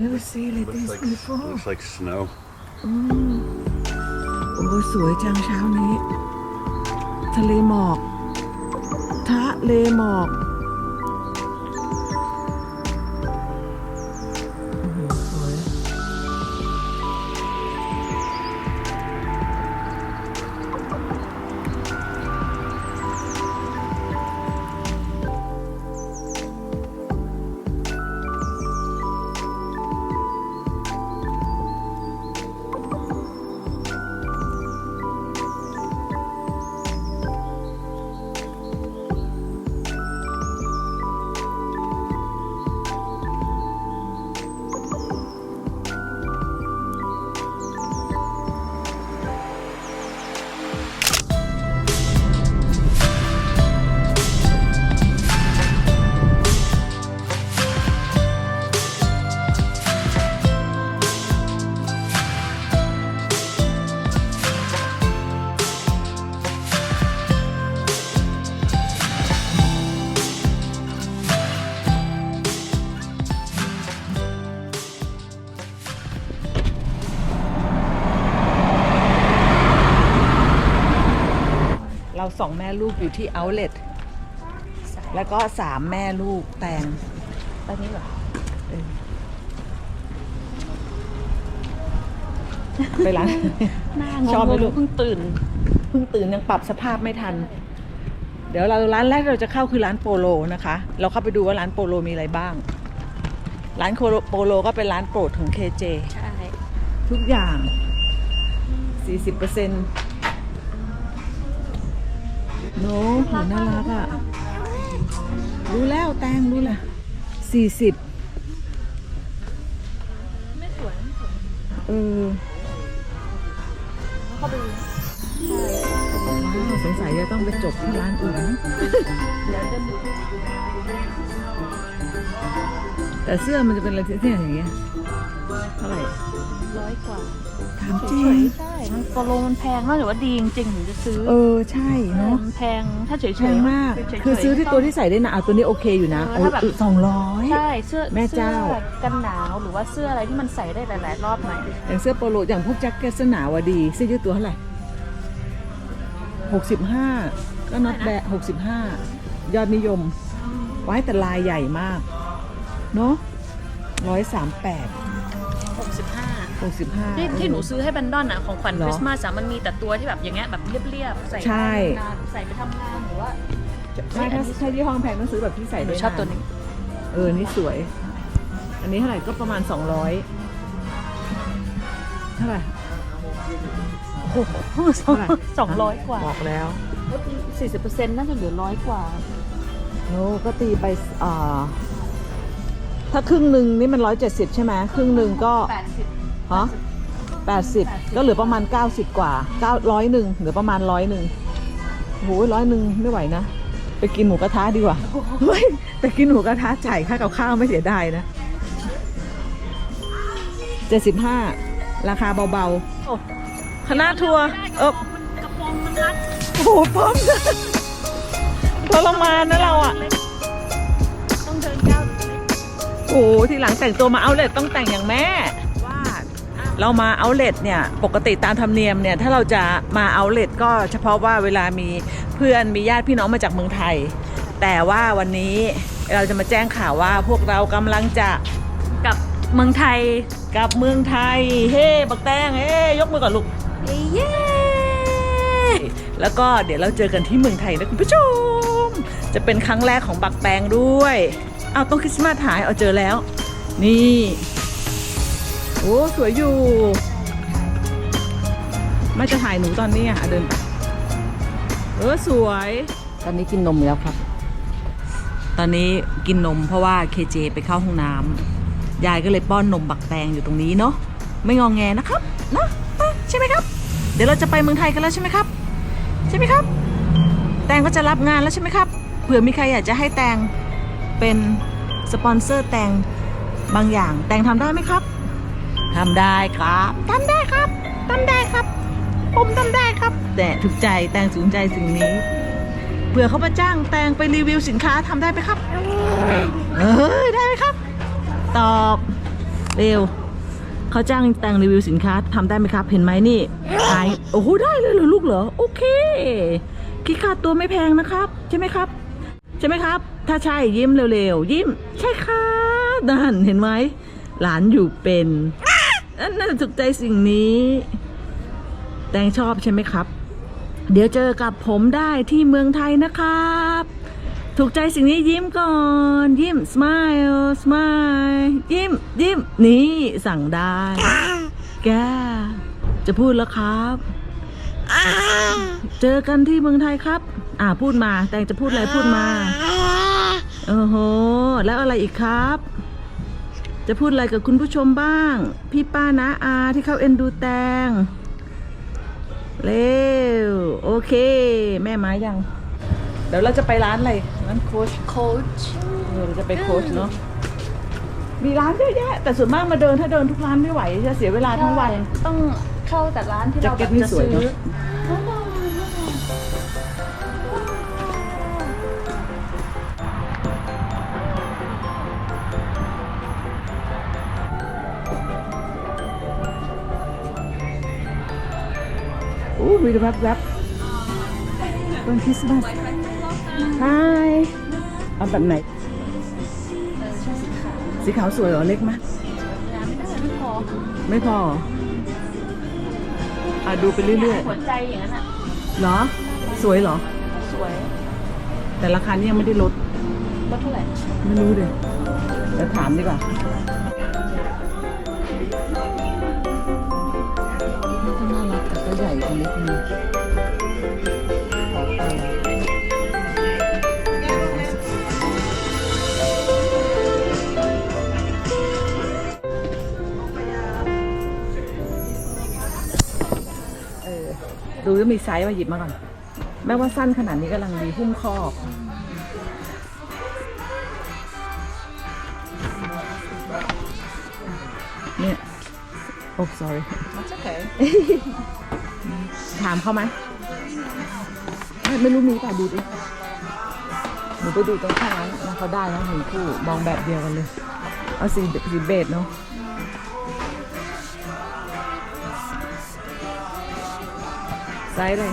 Never seen it this Looks like, before. looks like snow. โอ้ยสวยจังเช้านี้ ทะเลหมอก ทะเลหมอก สองแม่ลูกอยู่ที่เอาเล t แล้วก็สามแม่ลูกแตงไปนี้เหรอไปร้านหน้างงชอบไหมลูกเพิ่งตื่นเพิ่งตื่นยังปรับสภาพไม่ทัน เดี๋ยวเราร้านแรกเราจะเข้าคือร้านโปโลนะคะ เราเข้าไปดูว่าร้านโปโลมีอะไรบ้าง ร้านโคโลโปโลก็เป็นร้านโปรดของเคเจใช่ ทุกอย่าง 40เปอร์เซ็นต์ โน้หนูน่ารักอะ รู้แล้วแตงรู้และ40ไม่สวยไม่สวยเออเข้าไปดูว้าวสงสัยจะต้องไปจบที่ร้านอื่นแต่เสื้อมันจะเป็นอะไรที่เนี่ยอย่างเงี้ย เท่าไหร่ร้อยกว่าถามจริเฉงยๆใช่มันโปรโลมันแพงนะหรือว่าดีจริงๆถึงจะซื้อเออใช่เนาะมันแพงถ้าเฉยๆแพงมาก เฉยๆคือซื้อที่ตัวที่ใส่ได้นะเอาตัวนี้โอเคอยู่นะเออถ้าแบบ สองร้อย ใช่เสื้อแม่เจ้า สื้อกันหนาวหรือว่าเสื้ออะไรที่มันใส่ได้หลายๆรอบหน่อยอย่างเสื้อโปโลอย่างพวกแจ็คเก็ตเสื้อหนาวอะดีเสื้อยืดตัวเท่าไหร่หกสิบห้าก็น็อตแบะหกสิบห้ายอดนิยม ไว้แต่ลายใหญ่มาก เนาะร้อยสามแปด65หก สิบห้า ที่ที่หนูซื้อให้แบนดอนอะของขวัญเหรอคริสต์มาสอะมันมีแต่ตัวที่แบบอย่างเงี้ยแบบเรียบๆใส่ใช่ได้นานใส่ไปทำงานหรือว่า ไม่ถ้าถ้าที่ห้องแพงต้องซื้อแบบที่ใส่หนูได้ชอบตัวนี้ เออ นี่สวย อันนี้เท่าไหร่ก็ประมาณสองร้อยเท่าไหร่ โอ้โหสองสองร้อยกว่าบอกแล้ว สี่สิบเปอร์เซ็นต์น่าจะเหลือร้อยกว่า โน้ก็ตีไปอ่าถ้าครึ่งหนึ่งนี่มันร้อยเจ็ดสิบใช่ไหมครึ่งหนึ่งก็ แปดสิบ ฮะแปดสิบก็เหลือประมาณเก้าสิบกว่าเก้าร้อยหนึ่งเหลือประมาณร้อยหนึ่งโหร้อยหนึ่งไม่ไหวนะ ไปกินหมูกระทะดีกว่าเฮ้ยไปกินหมูกระทะจ่ายค่ากับข้าวไม่เสียดายนะเจ็ดสิบห้าราคาเบาๆคณะทัวร์เออกระโปรงมันรัดโอ้โหป้อมทรมานนะเราอะต้องเดินก้าวเล็กโอ้โหทีหลังแต่งตัวมาเอาเลทต้องแต่งอย่างแม่ว่า เรามาเอาเลทเนี่ยปกติตามธรรมเนียมเนี่ยถ้าเราจะมาเอาเลทก็เฉพาะว่าเวลามีเพื่อนมีญาติพี่น้องมาจากเมืองไทย แต่ว่าวันนี้เราจะมาแจ้งข่าวว่าพวกเรากำลังจะกับเมืองไทยกลับเมืองไทย เฮ้บักแตงเฮ้ยกมือก่อนลูกเย้แล้วก็เดี๋ยวเราเจอกันที่เมืองไทยนะคุณผู้ชม จะเป็นครั้งแรกของบักแปงด้วยเอาต้องคริสต์มาสถ่ายเอาเจอแล้ว นี่ โอ้สวยอยู่ ไม่จะถ่ายหนูตอนนี้อะเดินไป เออสวย ตอนนี้กินนมแล้วครับ ตอนนี้กินนมเพราะว่าเคเจไปเข้าห้องน้ำยายก็เลยป้อนนมบักแตงอยู่ตรงนี้เนาะไม่งองแงนะครับนะไปใช่ไหมครับ เดี๋ยวเราจะไปเมืองไทยกันแล้วใช่ไหมครับ ใช่ไหมครับ แตงก็จะรับงานแล้วใช่ไหมครับเผื่อมีใครอยากจะให้แตงเป็นสปอนเซอร์แตงบางอย่าง แตงทำได้ไหมครับ ทำได้ครับทำได้ครับทำได้ครับ ผมทำได้ครับ แต่ถูกใจแตงสูงใจสิ่งนี้เผื่อเขามาจ้างแตงไปรีวิวสินค้าทำได้ไหมครับ เออได้ไหมครับ ตอบเร็วเขาจ้างแต่งรีวิวสินค้าทำได้ไหมครับ เห็นไหมนี่ขายโอ้โหได้เลยเหรอลูกเหรอโอเคคิดค่าตัวไม่แพงนะครับ ใช่ไหมครับ ใช่ไหมครับ ถ้าใช่ยิ้มเร็วๆยิ้ม ใช่ครับนั่นเห็นไหมหลานอยู่เป็นอั นน่าถูกใจสิ่งนี้ แตงชอบใช่ไหมครับ เดี๋ยวเจอกับผมได้ที่เมืองไทยนะครับ ถูกใจสิ่งนี้ยิ้มก่อน ยิ้ม smile smile ยิ้ม ยิ้ม นี่สั่งได้ แก จะพูดแล้วครับ เจอกันที่เมืองไทยครับ อ่าพูดมา แตงจะพูดอะไรพูดมา โอ้โห แล้วอะไรอีกครับ จะพูดอะไรกับคุณผู้ชมบ้าง พี่ป้านะอาที่เขาเอ็นดูแตง เร็ว โอเค แม่มายัง เดี๋ยวเราจะไปร้านอะไรร้านโค้ชโค้ชเออเราจะไปโค้ชเนาะมีร้านเยอะแยะแต่ส่วนมากมาเดินถ้าเดินทุกร้านไม่ไหวจะเสียเวลาทั้งวัน ต้องเข้าแต่ร้านที่แจ็คเราเก็แบตบนี่จะสวยซื้อ โอ้มีแวบแวบต้นคริสต์มาสฮายเอาแบบไหน สีขาวสวยเหรอ เล็กไหมยไม่พอไม่พอ อะ ดูไปเรื่อยหัวใจอย่างนั้นอะๆเหรอ สวยเหรอ สวย แต่ราคานี่ยังไม่ได้ลดลดเท่าไหร่ ไม่รู้เลยเดี๋ยวถามดีกว่า นิดนึงขอไปเออดูว่ามีไซส์มาหยิบมาก่อน แม้ว่าสั้นขนาดนี้กำลังดีหุ้มคอกเนี่ยโอ้ sorry มันจะเก๋ ถามเขาไหมไม่ไม่รู้มีป่ะดูดิหนูไปดูตรงข้างนั้นนะเขาได้นะหนึ่งคู่มองแบบเดียวกันเลย เอาสีสีเบจเนาะไซส์เลย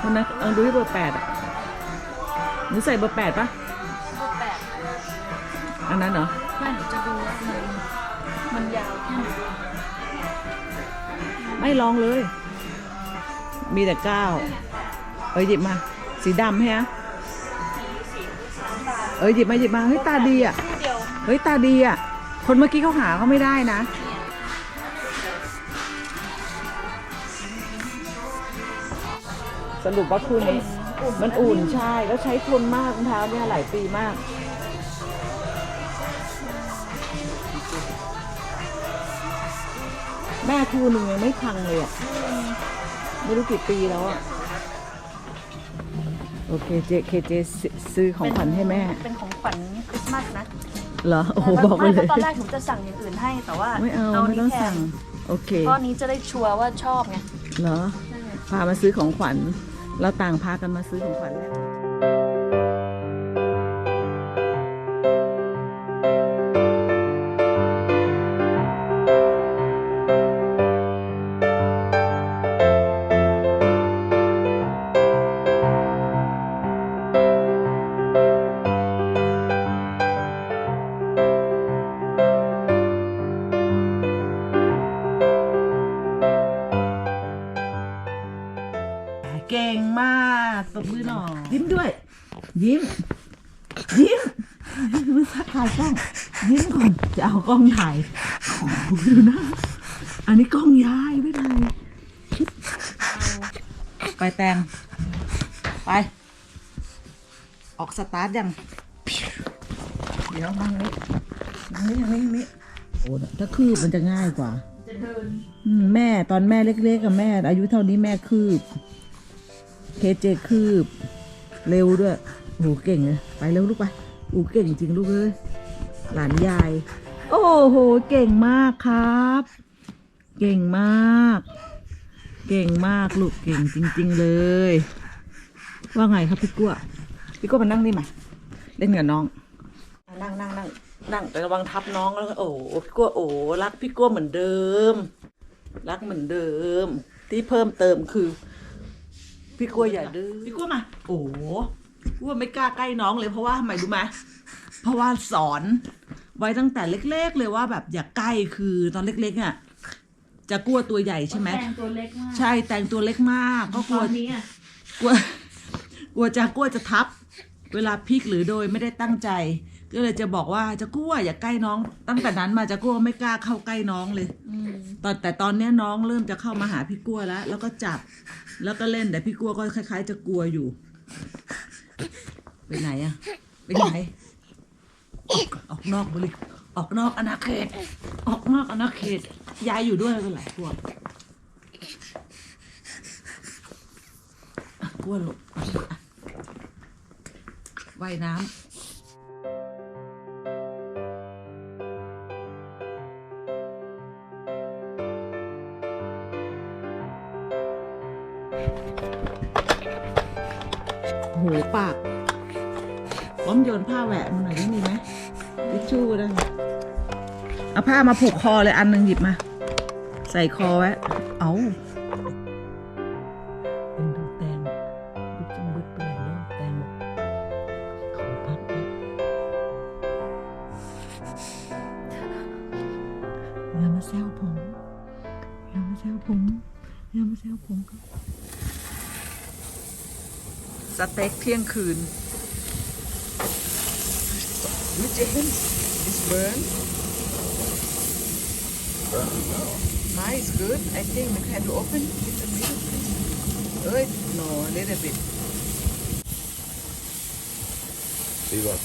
คนนั้นเอาดูที่เบอร์แปดอะหนูใส่เบอร์แปดปะแปดอันนั้นเหรอ ไม่หนูจะดูว่ามันมันยาวแค่ไหนไม่ลองเลย มีแต่เก้าเอ้ยหยิบมา สีดำใช่ไหมเอ้ยหยิบมาหยิบมาเฮ้ยตาดีอะเฮ้ยตาดีอะคนเมื่อกี้เขาหาเขาไม่ได้นะสรุปว่าคู่นี้มันอุ่นใช่ แล้วใช้ทนมากรองเท้าเนี่ยหลายปีมาก แม่คู่หนึ่งยังไม่พังเลยอะ ไม่รู้กี่ปีแล้วอะ โอเคเจเคเจซื้อของขวัญให้แม่ เป็นของขวัญคริสต์มาสนะเหรอ โอ้โหบอกไปไม่เลยพราะตอนแรกหนูจะสั่งอย่างอื่นให้แต่ว่าไม่เอานไม่ต้องนี้แทนสั่ง โอเคเพราะอันนี้จะได้ชัวร์ว่าชอบไง เหรอ พามาซื้อของขวัญ เราต่างพากันมาซื้อของขวัญแหละ กล้องถ่ายโอ้โหดูนะ อันนี้กล้องยายไม่ได้ชิบไปแตงไป ออกสตาร์ทยัง เดี๋ยวนั่งนี้นั่งนี้นั่งนี้นั่งนี้โอ้ถ้าคืบมันจะง่ายกว่าจะเดินอืมแม่ตอนแม่เล็กๆกับแม่ อายุเท่านี้แม่คืบ เคเจคืบ เร็วด้วยโอ้โหเก่งเลย ไปเร็วลูกไปโอ้เก่งจริงลูกเอ้ยหลานยาย โอ้โห เก่งมากครับ เก่งมาก เก่งมากลูกเก่งจริง ๆ เลย ว่าไงครับพี่กั้วพี่กั้วมานั่งนี่มาเล่นกับน้อง นั่งนั่งนั่งนั่งแต่ระวังทับน้องแล้วก็โอ้พี่กัวโอ้รักพี่กัวเหมือนเดิม รักเหมือนเดิม ที่เพิ่มเติมคือ พี่กัวอย่าดื้อพี่กัวมาโอ้กัวไม่กล้าใกล้น้องเลยเพราะว่าทำไมรู้ไหมเพราะว่าสอน ไว้ตั้งแต่เล็ก ๆ เลยว่าแบบอย่าใกล้คือตอนเล็กๆอะจะกลัวตัวใหญ่ใช่ไหมแตงตัวเล็กมากใช่แต่งตัวเล็กมาก ก็กตลัอวนนี้อะกลัวกลัวจะกลัวจะทับ เวลาพลิกหรือโดยไม่ได้ตั้งใจ ก็เลยจะบอกว่าจะกลัวอย่าใกล้น้อง ตั้งแต่นั้นมาจะกลัวไม่กล้าเข้าใกล้น้องเลยตอนแต่ตอนเนี้ยน้องเริ่มจะเข้ามาหาพี่กลัวแล้ว แล้วก็จับ แล้วก็เล่นแต่พี่กลัวก็คล้าย ๆ จะกลัวอยู่ ไปไหนอะไปไหน ออกออกนอกบริออกนอกอาณาเขต ออกนอกอาณาเขต ยายอยู่ด้วยไม่เป็นไรกลัวอะกลัวหลบอะอะว่ายน้ำหูปาก อมโยนผ้าแหวะมาหน่อยได้มีไหมทิชชู่ได้ไหมเอาผ้ามาผูกคอเลยอันหนึ่งหยิบมา ใส่คอไว้ เอาเป็นดูแตงบึดจังบึดไปไหนแล้วแตงบอกขอพักนะอย่ามาแซวผมอย่ามาแซวผมอย่ามาแซวผมครับสเต็กเที่ยงคืน วิจเจน is burn Nice, good. I think we can open it a little bit. Good. No, a little bit. See, look,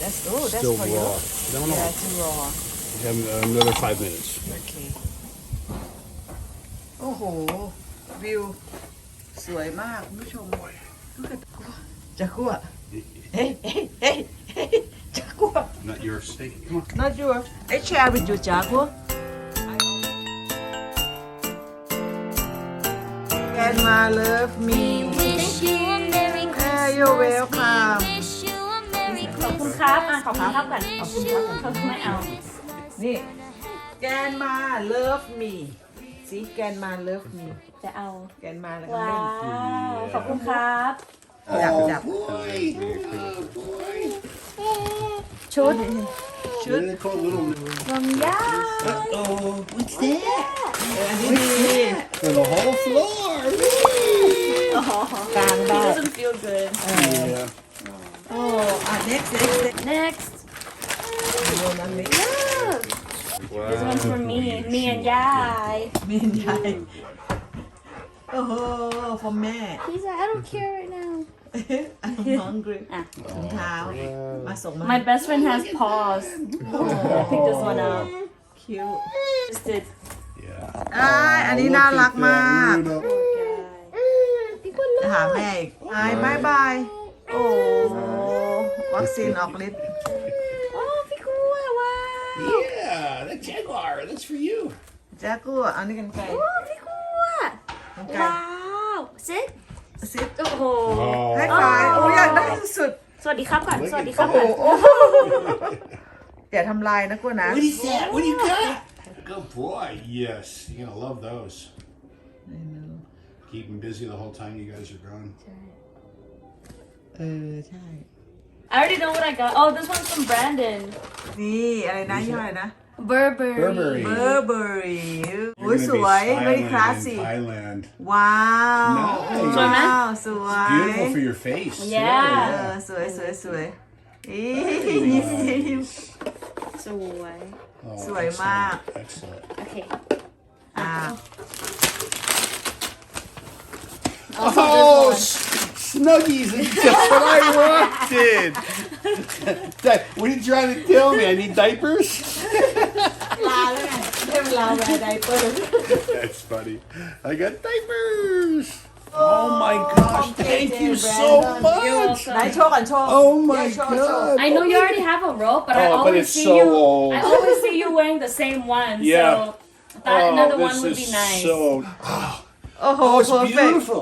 That's oh, that's still for raw. you. No, no, Yeah, it's raw. you have another five minutes. Okay. โอ้โห วิว สวยมากคุณผู้ชม จะกลัวเฮ้ยเฮ้ยเฮ้ยเฮ้ยจะกลัว Not your steak. Come on. Not sure. I share with you, Jaco. Grandma love me. Wish you a Merry Yeah, you're welcome. Wish you a Merry ขอบคุณครับอะขอบคุณครับก่อนขอบคุณครับก่อนไม่เอา นี่ Grandma love me สิ Grandma love me จะเอา Grandma แล้วก็ว้าเล่น วขอบคุณครับ จับจับชุดชุด What do they call little นมย่า Oh, what's that? เอออันนี้ดี For the whole floor. กลางบ้าน doesn't feel good Yeah. โอ้อะ next next next next โดนนั้นนี้ this one's for me me and ยายมีนยายโอ้โห for แม่ He's like, I don't care right now. I'm hungry อ่ะ ถุงเท้า มาส่งมา my best friend has paws I picked this one up cute just did Yeah. อ่าอันนี้น่ารักมาก Rudolph. หาแม่อีกบายบายบาย โอ้วัคซีนออกฤทธิ์ โอ้พี่กล้วยว้าว Yeah, that jaguar. That's for you. แจ๊กกูอันนี้กันไกล โอ้พี่กล้วย กันไกล ว้าว Sit. ซิปโอ้โห ให้ไฟโอ้อยากได้สุดสวัสดีครับก่อน สวัสดีคโอ้รับโหก่อนโอ้โหอย่าทำลายนะกูนะ What is that? What do you got? Good boy. Yes, you're gonna love those. Keep them busy the whole time you guys are gone. เออ ใช่ I already know what I got oh this one's from Brandon นี่อะไรนะยี่ห้ออะไรนะ Burberry. Burberry. เบอร์เบอรี่โอ้ย You're ส gonna วย be ไม่ smiling คลาส in สิก Thailand. ว้าว Nice. สวยไหมว้าวสวย Beautiful for your face. Yeah. เออสวยสวยสวยอีสวย Oh, Swipe excellent, mark. Excellent. โอเค อ่า Oh, s- Snuggies! That's what I wanted. Dad, what are you trying to tell me? I need diapers? ลาแล้วไงได้เวลาแวร์ไดเปอร์ That's funny. I got diapers. Oh my gosh! Thank you so much. ไหนโชว์ก่อนโชว์ Oh my Yeah, show, show. god! I know you already have a rope, but I Oh, but always it's see so you. old. I always see you wearing the same one. Yeah. So I thought another Oh, one this would is be nice. So โอ้โห oh, it's เพอร์เฟก beautiful,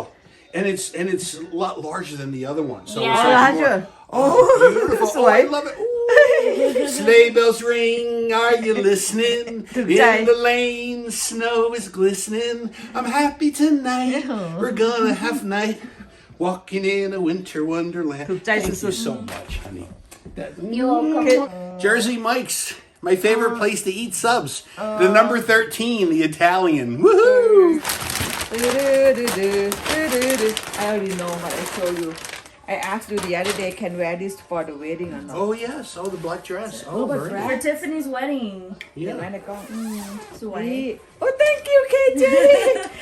and it's and it's a lot larger than the other one. So Yeah. it's like Larger. more- Oh, beautiful. Oh, I love it. Ooh. Sleigh bells ring, are you listening? In the lane, snow is glistening. I'm happy tonight. We're gonna have night walking in a winter wonderland. Thank you so much, honey. That, mm, Jersey Mike's. My favorite uh, place to eat subs. the uh. number 13, the Italian. Woohoo! I already know how I show you. I asked you the other day, can wear this for the wedding or not? Oh, yes. Oh, the black dress. Oh, but very dress. nice. For Tiffany's wedding. เดี๋ยว Yeah. แม่ในกล้อง สวย Oh, thank you, KJ.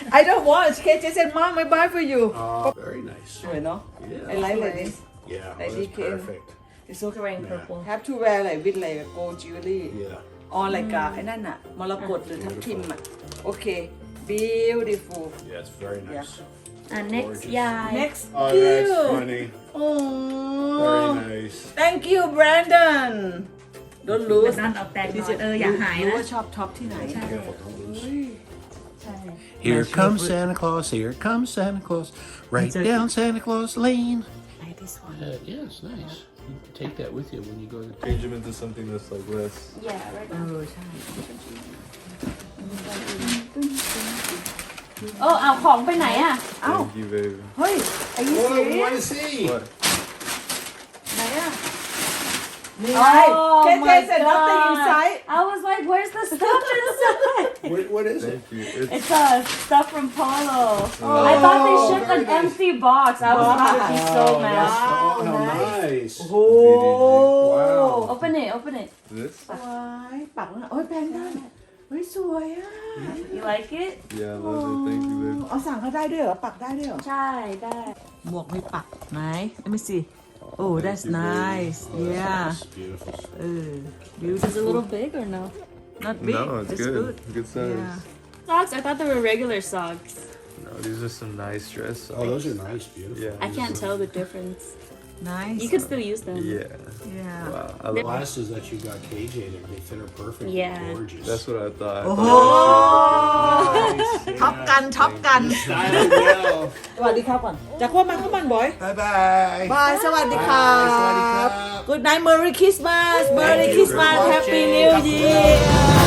I don't want. KJ said, Mom, I buy for you. Oh, very nice. สวยเนาะ Yeah. I like like this. Yeah, Like oh, that's DK. perfect. It's so Wearing purple. have to wear like with like gold jewelry Yeah. or like uh, ไอ้นั่นอะมรกตหรือทับทิมอะโอเค beautiful Yeah, it's very nice. And next Gorgeous. ยาย next Oh, you that's funny. oh Very nice. thank you Brandon don't เดี๋ยว lose นั่นเอาแตกหน่อยเอออย่าหาย รู้ นะ ว่าชอบท็อปที่ไหน Careful, don't lose. ใช่ Here Nice comes little- Santa Claus, here comes Santa Claus, right It's a- down Santa Claus Lane. like this one Uh, yeah, it's nice. You can take that with you when you go to change them into something that's like this. yeah right เออใช่ เออเอาของไปไหนอ่ะ Thank you, baby. เฮ้ย are you What do you serious want to see? What? ไหนอะนี่ไง Oh KJ my said nothing God. inside I was like where's the stuff inside What, what is it? Thank you. It's, It's uh stuff from Polo. I thought they shipped very an nice. empty box. I was about to be so mad. Oh, how nice. โอ้ Wow. Open it, open it. this? ว้ายปักแล้วโอ้ยแพนด้านเ ฮ้ยสวยอ่ะ You like it? Yeah, I love it. Thank you, baby. เอาสั่งเขาได้ด้วยเหรอ ปักได้ด้วยเหรอ ใช่ได้ หมวกไม่ปักไหน let me see oh that's nice yeah That's beautiful. เออ Is it a beautiful little big or no? not big No, it's, good. Good size. yeah Socks? I thought they were regular socks. No, these are some nice dress Oh, socks. those are nice, beautiful. Yeah. I can't tell the difference. Nice. You could still use them. Yeah. Yeah. Wow. The love- Glasses that you got KJ there, they fit her perfect. Yeah. Gorgeous. that's what I thought. Oh! I thought that Nice, yeah. ท็อปกันท็อปกัน Styled well. สวัสดีครับก่อนจากว่ามาข้างบันบอย Bye bye. บายสวัสดีครับ Good night Merry Christmas Merry Christmas Happy New Year